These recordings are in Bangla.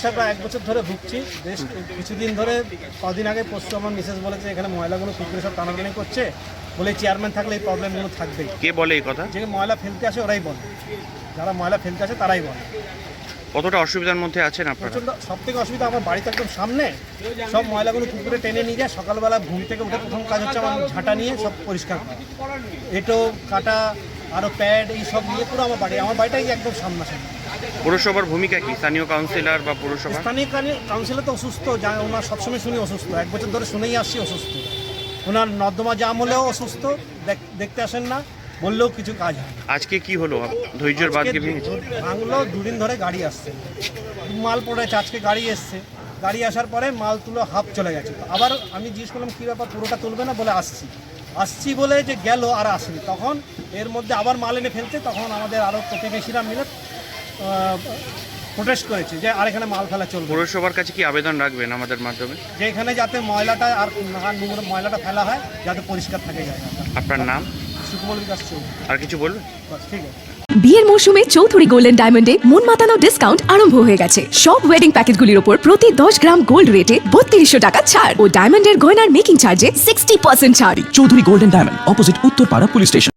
সমস্যা প্রায় এক বছর ধরে ভুগছি। বেশ কিছুদিন ধরে কদিন আগে পরশু আমার মিসেস বলেছে এখানে ময়লাগুলো কুকুরে সব টানাটানি করছে। বলে চেয়ারম্যান থাকলে এই প্রবলেমগুলো থাকবেই। কে বলে এই কথা? যে ময়লা ফেলতে আসে ওরাই বলে। যারা ময়লা ফেলতে আসে তারাই বলে। কতটা অসুবিধার মধ্যে আছেন আপনারা? প্রচণ্ড সব থেকে অসুবিধা আমার বাড়িতে একদম সামনে। সব ময়লাগুলো পুকুরে টেনে নিয়ে যায়। সকালবেলা ঘুম থেকে উঠে প্রথম কাজ হচ্ছে আমার ঝাঁটা নিয়ে সব পরিষ্কার করা। এটো কাটা আরও প্যাড এই সব নিয়ে পুরো আমার বাড়ি আমার বাড়িটাই একদম সামনাসামনি। পুরসভার ভূমিকা কি? স্থানীয় কাউন্সিলর বা পুরসভা? স্থানীয় কাউন্সিলর তো অসুস্থ যা ওনার সবসময় শুনি অসুস্থ। এক বছর ধরে শুনেই আসছি অসুস্থ। ওনার নর্দমা জাম হলেও অসুস্থ দেখ- দেখতে আসেন না বললেও কিছু কাজ হয় আজকে কি হলো? ধৈর্যের বাদ ভাঙলো দুদিন ধরে গাড়ি আসছে। মাল পড়েছে আজকে গাড়ি এসছে। গাড়ি আসার পরে মাল তুলো হাফ চলে গেছে। আবার আমি জিজ্ঞেস করলাম কী ব্যাপার পুরোটা তুলবে না? বলে আসছি। আসছি বলে যে গেল আর আসেনি। তখন এর মধ্যে আবার মাল এনে ফেলছে। তখন আমাদের আরও প্রতিবেশীরা মিলে প্রোটেস্ট করেছে যে আর এখানে মাল ফেলা চলবে। পৌরসভার কাছে কি আবেদন রাখবেন আমাদের মাধ্যমে? যে এখানে যাতে ময়লাটা আর না নোংরা ময়লাটা ফেলা হয় যাতে পরিষ্কার থাকে জায়গাটা। আপনার নাম? সুকুমল বিকাশ চৌধুরী। আর কিছু বলবেন? বাস, ঠিক আছে। বিয়ের মৌসুমে চৌধুরী গোল্ডেন ডায়মন্ডে মন মাতানো ডিসকাউন্ট আরম্ভ হয়ে গেছে। সব ওয়েডিং প্যাকেটগুলির উপর প্রতি দশ গ্রাম গোল্ড রেটে বত্রিশশো টাকা ছাড়। ও ডায়মন্ডের গয়নার মেকিং চার্জে সিক্সটি পার্সেন্ট ছাড়। Chowdhury golden diamond opposite Uttarpara police station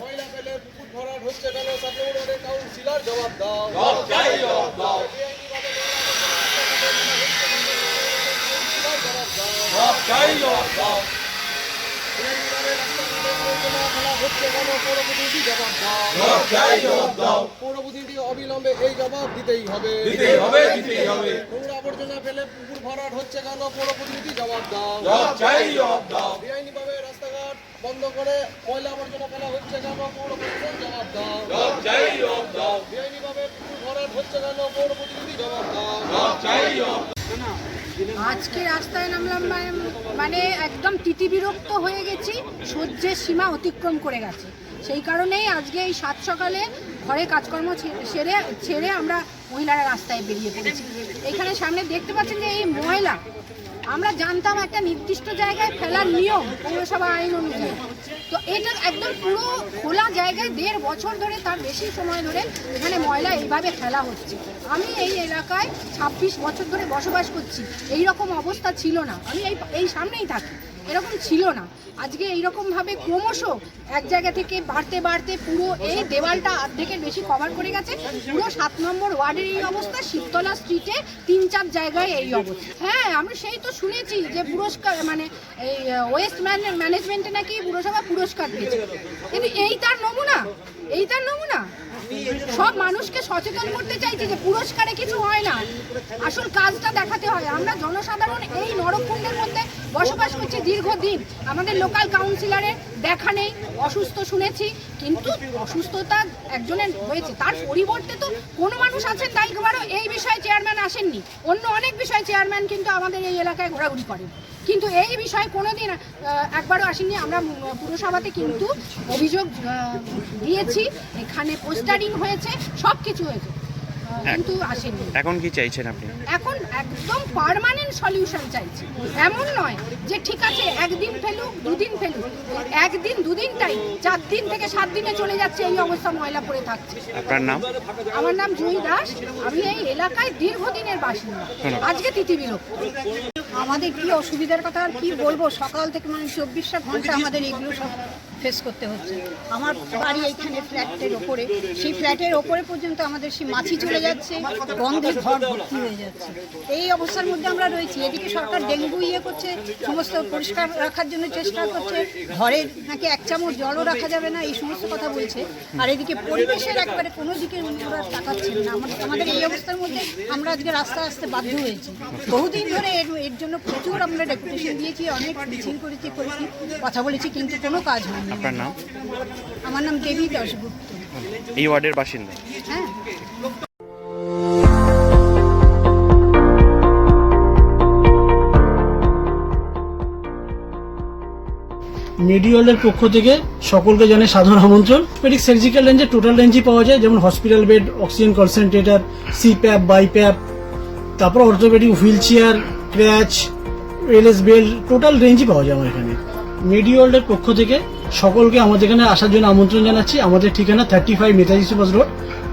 ময়লা ফেলে পুকুর ভরাট হচ্ছে কেন কাউন্সিলর জবাব দাও। জবাব দাও। পৌরপ্রতিনিধি অবিলম্বে এই জবাব দিতেই হবে। দিতেই হবে দিতেই হবে। নোংরা আবর্জনা ফেলে পুকুর ভরাট হচ্ছে কেন? পৌরপ্রতিনিধি জবাব দাও। বেআইনিভাবে রাস্তাঘাট বন্ধ করে ময়লা আবর্জনা ফেলা হচ্ছে কেন? পৌর প্রশাসন জবাব দাও। বেআইনিভাবে পুকুর ভরাট হচ্ছে কেন? পৌর প্রতিনিধি জবাব দাও। আজকে রাস্তায় নামলাম মানে- একদম একদম তিতিবিরক্ত হয়ে গেছি, সহ্যের সীমা অতিক্রম করে গেছে। সেই কারণেই আজকে এই সাত সকালে ঘরে কাজকর্ম ছেড়ে ছেড়ে আমরা মহিলারা রাস্তায় বেরিয়ে পড়েছি। এখানে সামনে দেখতে পাচ্ছেন যে এই ময়লা আমরা জানতাম একটা নির্দিষ্ট জায়গায় ফেলার নিয়ম পৌরসভা আইন অনুযায়ী। তো এটা একদম পুরো খোলা জায়গায় দেড় বছর ধরে তার বেশি সময় ধরে এখানে ময়লা এইভাবে ফেলা হচ্ছে। আমি এই এলাকায় ছাব্বিশ বছর ধরে বসবাস করছি। এই রকম অবস্থা ছিল না। আমি এই এই সামনেই থাকি। এরকম ছিল না। আজকে এইরকমভাবে ক্রমশ এক জায়গা থেকে বাড়তে বাড়তে পুরো এই দেওয়ালটা অর্ধেকের বেশি কভার করে গেছে। পুরো সাত নম্বর ওয়ার্ডের এই অবস্থা শিবতলা স্ট্রিটে তিন চার জায়গায় এই অবস্থা। হ্যাঁ আমরা সেই তো শুনেছি যে পুরস্কার মানে এই ওয়েস্ট ম্যানেজমেন্টে নাকি পুরসভা পুরস্কার দিয়েছে কিন্তু এই তার নমুনা এই তার নমুনা সব মানুষকে সচেতন করতে চাইছি যে পুরস্কারে কিছু হয় না। আসল কাজটা দেখাতে হয় আমরা জনসাধারণ এই নরকুণ্ডের মধ্যে বসবাস করছি দীর্ঘদিন। আমাদের লোকাল কাউন্সিলরের দেখা নেই। অসুস্থ শুনেছি, কিন্তু অসুস্থতা একজনের হয়েছে। তার পরিবর্তে তো কোনো মানুষ আছেন দায়িত্ববারও এই বিষয়ে চেয়ারম্যান আসেননি। অন্য অনেক বিষয়ে চেয়ারম্যান কিন্তু আমাদের এই এলাকায় ঘোরাঘুরি করেন। কিন্তু এই বিষয়ে কোনোদিন একবারও আসেনি। আমরা পুরসভাতে কিন্তু অভিযোগ দিয়েছি। এখানে পোস্টারিং হয়েছে সব কিছু হয়েছে কিন্তু আসেননি এখন কি চাইছেন আপনি? এখন একদম পার্মানেন্ট সলিউশন চাইছি। এমন নয় যে ঠিক আছে একদিন ফেলুক দুদিন ফেলুক। একদিন দুদিনটাই চার দিন থেকে সাত দিনে চলে যাচ্ছে এই অবস্থা ময়লা পড়ে থাকছে। আপনার নাম? আমার নাম জুই দাস। আমি এই এলাকায় দীর্ঘদিনের বাসিন্দা। আজকে তিতিবিরক্ত আমাদের কি অসুবিধার কথা আর কি বলব? সকাল থেকে মানে চব্বিশটা ঘণ্টা আমাদের এগুলো সব ফেস করতে হচ্ছে। আমার বাড়ি এইখানে ফ্ল্যাটের ওপরে। সেই ফ্ল্যাটের ওপরে পর্যন্ত আমাদের সেই মাছি চলে যাচ্ছে গন্ধে ঘর ভর্তি হয়ে যাচ্ছে। এই অবস্থার মধ্যে আমরা রয়েছি। এদিকে সরকার ডেঙ্গু ইয়ে করছে, সমস্ত পরিষ্কার রাখার জন্য চেষ্টা করছে। ঘরে নাকি এক চামচ জলও রাখা যাবে না, এই সমস্ত কথা বলছে। আর এদিকে পরিবেশের একবারে কোনো দিকে ওরা তাকাচ্ছেন না। আমাদের আমাদের এই অবস্থার মধ্যে আমরা আজকে রাস্তা আসতে বাধ্য হয়েছি। বহুদিন ধরে এর এর জন্য প্রচুর আমরা ডেপুটেশন দিয়েছি, অনেক মিছিল করেছি করেছি, কথা বলেছি, কিন্তু কোনো কাজ হয়নি। আপনার নাম? আমার নাম দেবী দাশগুপ্ত। এই ওয়ার্ডের বাসিন্দা? হ্যাঁ। মেডিওয়ালের পক্ষ থেকে সকলকে জানে সাধারণ আমন্ত্রণ। মেডিক সার্জিক্যাল রেঞ্জে টোটাল রেঞ্জই পাওয়া যায় যেমন hospital bed oxygen concentrator CPAP BiPAP তারপর orthopedic wheel chair crutch LS belt total রেঞ্জই পাওয়া যায় আমার এখানে। মেডিওয়ার্ল্ডের পক্ষ থেকে সকলকে আমাদের এখানে আসার জন্য আমন্ত্রণ জানাচ্ছি। আমাদের ঠিকানা thirty five Netaji Subhash road,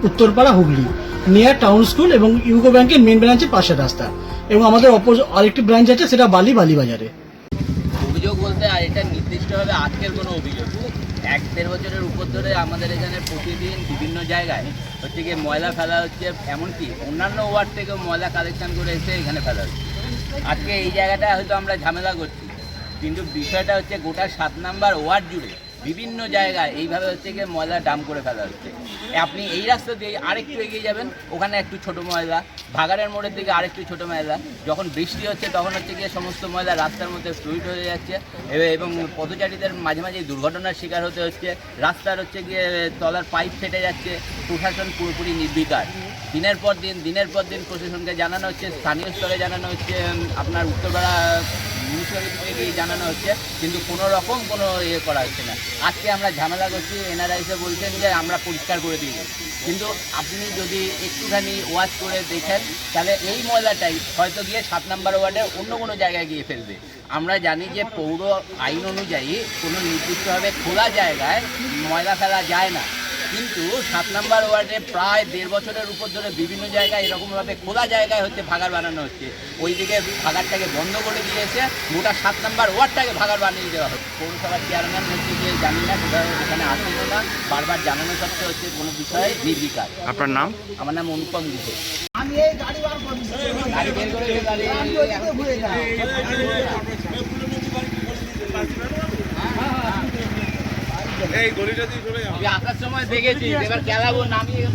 Uttarpara, Hooghly. Near town school এবং ইউকো ব্যাংকের মেন ব্রাঞ্চের পাশের রাস্তা। এবং আমাদের অপোজ আরেকটি ব্রাঞ্চ আছে, সেটা বালি বালি বাজারে। অভিযোগ বলতে আর এটা নির্দিষ্টভাবে আজকের কোনো অভিযোগ এক দেড় বছরের উপর ধরে আমাদের এখানে প্রতিদিন বিভিন্ন জায়গায় হচ্ছে গিয়ে ময়লা ফেলা হচ্ছে, এমনকি অন্যান্য ওয়ার্ড থেকেও ময়লা কালেকশন করে এসে এখানে ফেলা হচ্ছে। আজকে এই জায়গাটা হয়তো আমরা ঝামেলা করছি। কিন্তু বিষয়টা হচ্ছে গোটা সাত নাম্বার ওয়ার্ড জুড়ে বিভিন্ন জায়গায় এইভাবে হচ্ছে গিয়ে ময়লা ডাম করে ফেলা হচ্ছে। আপনি এই রাস্তা দিয়ে আরেকটু এগিয়ে যাবেন, ওখানে একটু ছোট ময়লা ভাগাড়ের মোড়ের দিকে আরেকটু ছোট ময়লা, যখন বৃষ্টি হচ্ছে তখন হচ্ছে গিয়ে সমস্ত ময়লা রাস্তার মধ্যে ফ্লুইড হয়ে যাচ্ছে এবং পথচারীদের মাঝে মাঝে দুর্ঘটনার শিকার হতে হচ্ছে, রাস্তার হচ্ছে গিয়ে তলার পাইপ ফেটে যাচ্ছে, প্রশাসন পুরোপুরি নির্বিকার। দিনের পর দিন, দিনের পর দিন প্রশাসনকে জানানো হচ্ছে, স্থানীয় স্তরে জানানো হচ্ছে আপনার উত্তরপাড়া মিউনিসিপ্যালিটি থেকে জানানো হচ্ছে, কিন্তু কোনো রকম কোনো ইয়ে করা হচ্ছে না। আজকে আমরা ঝামেলা করছি এনআরআইসে বলছেন যে আমরা পরিষ্কার করে দিয়ে কিন্তু আপনি যদি একটুখানি ওয়াচ করে দেখেন, তাহলে এই ময়লাটাই হয়তো গিয়ে সাত নম্বর ওয়ার্ডে অন্য কোনো জায়গায় গিয়ে ফেলবে। আমরা জানি যে পৌর আইন অনুযায়ী কোনো নির্দিষ্টভাবে খোলা জায়গায় ময়লা ফেলা যায় না। কিন্তু সাত নম্বর ওয়ার্ডে প্রায় দেড় বছরের উপর ধরে বিভিন্ন জায়গায় এরকমভাবে খোলা জায়গায় হচ্ছে ভাগার বানানো হচ্ছে। ওইদিকে ভাগারটাকে বন্ধ করে দিয়েছে। গোটা সাত নম্বর ওয়ার্ডটাকে ভাগার বানিয়ে দেওয়া হচ্ছে। পৌরসভার চেয়ারম্যান হচ্ছে যে জানি না কোথাও এখানে আসেনও না বারবার জানানো সত্ত্বেও হচ্ছে কোনো বিষয়ে নির্বিকার। আপনার নাম? আমার নাম অনুপম ঘোষ গাড়ি বের করেছে, গাড়ি আমি আসার সময় দেখেছি এবার খেলাবো নামিয়ে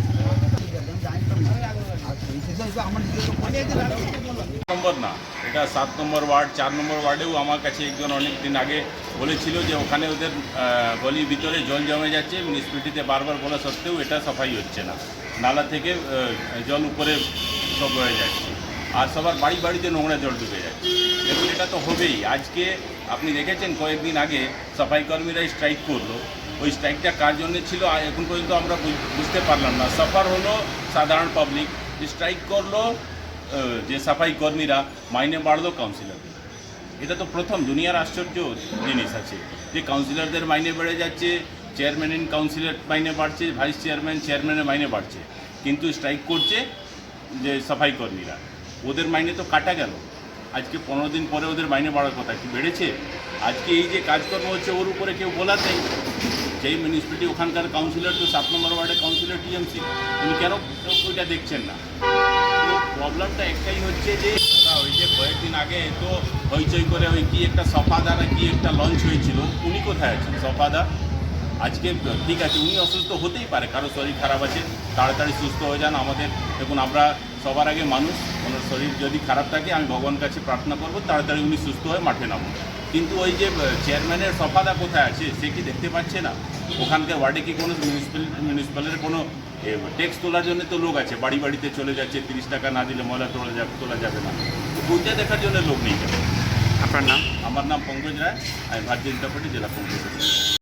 নম্বর না এটা সাত নম্বর ওয়ার্ড চার নম্বর ওয়ার্ডেও আমার কাছে একজন অনেক দিন আগে বলেছিল যে ওখানে ওদের গলির ভিতরে জল জমে যাচ্ছে মিউনিসিপ্যালিটিতে বারবার বলা সত্ত্বেও এটা সাফাই হচ্ছে না। নালা থেকে জল উপরে সব হয়ে যাচ্ছে। আর সবার বাড়ি বাড়িতে নোংরা জল ঢুকে যাচ্ছে। দেখুন এটা তো হবেই। আজকে আপনি দেখেছেন, কয়েকদিন আগে সাফাই কর্মীরা স্ট্রাইক করল। ওই স্ট্রাইকটা কার জন্য ছিল এখন পর্যন্ত আমরা বুঝ- বুঝতে পারলাম না। সাফার হলো সাধারণ পাবলিক স্ট্রাইক করল যে সাফাই কর্মীরা মাইনে বাড়লো কাউন্সিলরদের এটা তো প্রথম দুনিয়ার আশ্চর্য জিনিস আছে। যে কাউন্সিলরদের মাইনে বেড়ে যাচ্ছে চেয়ারম্যান ইন কাউন্সিলর মাইনে বাড়ছে ভাইস চেয়ারম্যান চেয়ারম্যানের মাইনে বাড়ছে। কিন্তু স্ট্রাইক করছে যে সাফাই কর্মীরা ওদের মাইনে তো কাটা গেল। আজকে পনেরো দিন পরে ওদের মাইনে বাড়ার কথা, কি বেড়েছে? আজকে এই যে কাজকর্ম হচ্ছে, ওর উপরে কেউ বলার নেই। যেই মিউনিসিপ্যালিটি ওখানকার কাউন্সিলর তো সাত নম্বর ওয়ার্ডের কাউন্সিলর টিএমসি, উনি কেন ওইটা দেখছেন না? প্রবলেমটা একটাই হচ্ছে যে ওই যে কয়েকদিন আগে তো হইচই করে ওই কি একটা সফাদা না কি একটা লঞ্চ হয়েছিল, উনি কোথায় আছেন? সফাদা আজকে ঠিক আছে উনি অসুস্থ হতেই পারে কারও শরীর খারাপ আছে তাড়াতাড়ি সুস্থ হয়ে যান আমাদের। দেখুন আমরা সবার আগে মানুষ ওনার শরীর যদি খারাপ থাকে আমি ভগবান কাছে প্রার্থনা করব তাড়াতাড়ি উনি সুস্থ হয়ে মাঠে নামুন। কিন্তু ওই যে চেয়ারম্যানের সফাদা কোথায় আছে সে কি দেখতে পাচ্ছে না? ওখানকার ওয়ার্ডে কি কোনো মিউনিসিপ্যাল মিউনিসিপ্যালের কোনো ট্যাক্স তোলার জন্য তো লোক আছে বাড়ি বাড়িতে চলে যাচ্ছে তিরিশ টাকা না দিলে ময়লা তোলা যাবে তোলা যাবে না। ওইটা দেখার জন্য লোক নেই। কেন আপনার নাম? আমার নাম পঙ্কজ রায় আমি ভারতীয় জনতা পার্টি জেলা কংগ্রেস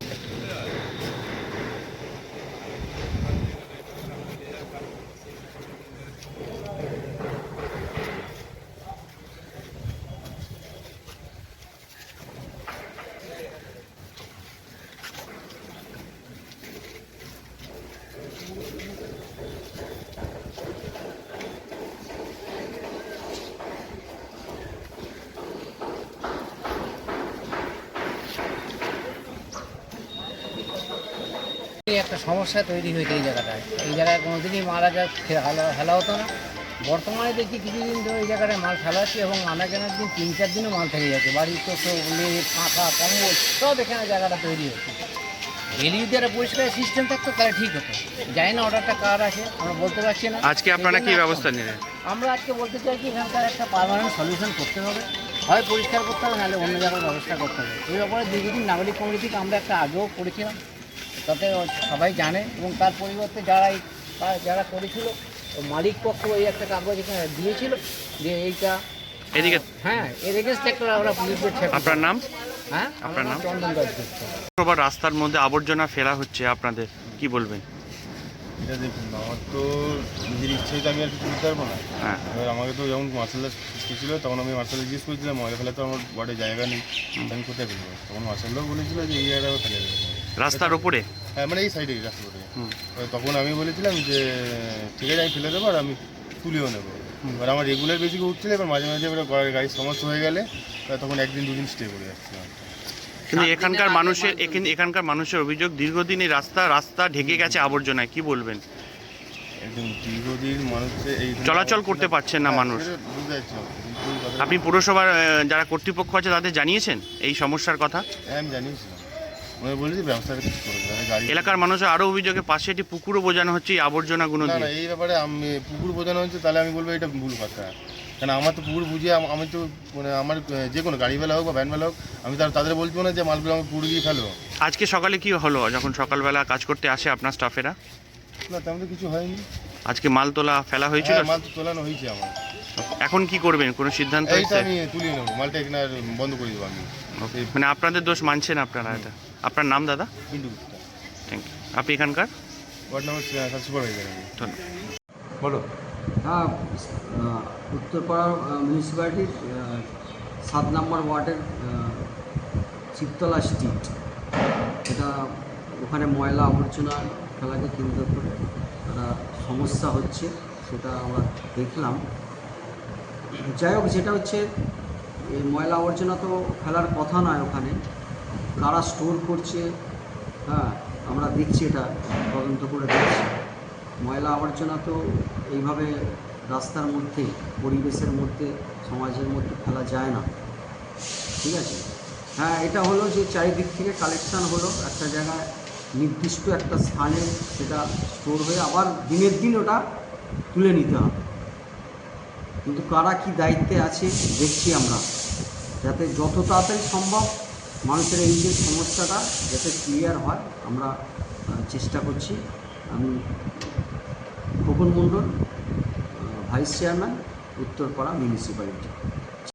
একটা সমস্যা তৈরি হয়েছে এই জায়গাটায়। এই জায়গায় কোনোদিনই মাল হেলা হেলা হতো না। বর্তমানে দেখি কিছুদিন ধরে এই জায়গাটায় মাল ফেলা হচ্ছে এবং আনা কেনার দিন তিন চার দিনও মাল থেকে যাচ্ছে। বাড়ির তো সব লেপ পাখা কম্বল সব এখানে জায়গাটা তৈরি হচ্ছে ডেলি যদি একটা পরিষ্কার সিস্টেম থাকতো তাহলে ঠিক হতো। জানি না অর্ডারটা কার আছে আমরা বলতে পারছি না। আজকে আপনারা কি ব্যবস্থা নিলেন? আমরা আজকে বলতে চাইছি এখানকার একটা পারমানেন্ট সলিউশন করতে হবে। হয় পরিষ্কার করতে হবে নাহলে অন্য জায়গার ব্যবস্থা করতে হবে। এই ব্যাপারে দীর্ঘদিন নাগরিক কমিটি থেকে আমরা একটা আগেও করেছিলাম। তাতে সবাই জানে এবং তার পরিবর্তে যারা যারা করেছিল ও মালিক পক্ষ এই একটা কাগজ এখানে দিয়েছিল যে এইটা এদিকে। হ্যাঁ এগেনস্ট একটা ওরা পুলিশদের আপনার নাম? হ্যাঁ আপনার নাম? চন্দন রাস্তার মধ্যে আবর্জনা ফেলা হচ্ছে আপনাদের কি বলবেন? এটা দেখুন আমার তো নিজের ইচ্ছেই তো আমি আর কিছু করতে পারব না। হ্যাঁ। এবার আমাকে তো যখন মার্শাল ছিল তখন আমি মার্শাল জিজ্ঞেস করেছিলাম ময়লা ফেলা তো আমার ওয়ার্ডে জায়গা নেই আমি কোথায় ফেলব? তখন মার্শাল্লাও বলেছিল যে এই জায়গাটা ফেলে দেবে। রাস্তার ওপরে হ্যাঁ মানে এই সাইডে রাস্তা করে হুম। তখন আমি বলেছিলাম যে ঠিক আছে আমি ফেলে দেবো আর আমি তুলেও নেব। এবার আমার রেগুলার বেসিকে উঠছিল এবার মাঝে মাঝে এবার গাড়ির সমস্যা হয়ে গেলে তখন একদিন দুদিন স্টে করে যাচ্ছিলাম কিন্তু এখানকার মানুষের এখানকার মানুষের অভিযোগ দীর্ঘদিন এই রাস্তা রাস্তা ঢেকে গেছে আবর্জনায় কি বলবেন? একদম দীর্ঘদিন মানুষের এই চলাচল করতে পারছেন না হ্যাঁ, মানুষ। কথাটা- আপনি পুরসভার যারা কর্তৃপক্ষ আছে তাদের জানিয়েছেন এই সমস্যার কথা? হ্যাঁ আমি জানিয়েছিলাম। বলেছি ব্যবস্থাটা কিছু করে দেবে গাড়ি এলাকার মানুষের আরও অভিযোগে পাশে একটি পুকুরও বোঝানো হচ্ছে এই আবর্জনাগুলো না দিয়ে। এই ব্যাপারে আমি পুকুর বোঝানো হচ্ছে তাহলে আমি বলব এটা ভুল কথা। কারণ আমার তো পুকুর বুঝিয়ে আম- আমি তো মানে আমার আহ, যে কোনো গাড়ি বেলা হোক বা ভ্যান বেলা হোক আমি তার তাদের বলব না যে মালগুলো আমি পুকুর গিয়ে ফেলো। আজকে সকালে কি হলো? যখন সকালবেলা কাজ করতে আসে আপনার স্টাফেরা না তেমন তো কিছু হয়নি। আজকে মাল তোলা ফেলা হয়েছিল? হ্যাঁ, মাল তো তোলানো হয়েছে আমার। এখন কি করবেন? কোনো সিদ্ধান্ত এইটা হয়েছে? আমি তুলিয়ে নেব মালটা এখানে আর বন্ধ করে দেবো আমি. মানে আপনাদের দোষ মানছেন আপনারা এটা? আপনার নাম দাদা? পিন্টু গুপ্তা। থ্যাংক ইউ আপনি এখানকার? ওয়ার্ড নাম্বার সুপারভাইজার আমি। ধন্যবাদ। বলো। হ্যাঁ আহ, উত্তরপাড়া মিউনিসিপ্যালিটির আহ, সাত নম্বর ওয়ার্ডের আহ, চিত্তলা স্ট্রিট এটা ওখানে ময়লা আবর্জনা ফেলাকে কেন্দ্র করে একটা সমস্যা হচ্ছে সেটা আমরা দেখলাম। যাই হোক, যেটা হচ্ছে, এই ময়লা আবর্জনা তো ফেলার কথা নয় ওখানে। কারা স্টোর করছে হ্যাঁ আমরা দেখছি এটা, তদন্ত করে দেখছি। ময়লা আবর্জনা তো এইভাবে রাস্তার মধ্যে, পরিবেশের মধ্যে, সমাজের মধ্যে ফেলা যায় না। ঠিক আছে? হ্যাঁ এটা হলো যে চারিদিক থেকে কালেকশান হলো। একটা জায়গায় নির্দিষ্ট একটা স্থানে সেটা স্টোর হয়ে আবার দিনের দিন ওটা তুলে নিতে হবে। কিন্তু কারা কি দায়িত্বে আছে, দেখছি আমরা। যাতে যত তাড়াতাড়ি সম্ভব মানুষের এই যে সমস্যাটা যাতে ক্লিয়ার হয়, আমরা চেষ্টা করছি। আমি Khokon Mondal vice chairman Uttarpara municipality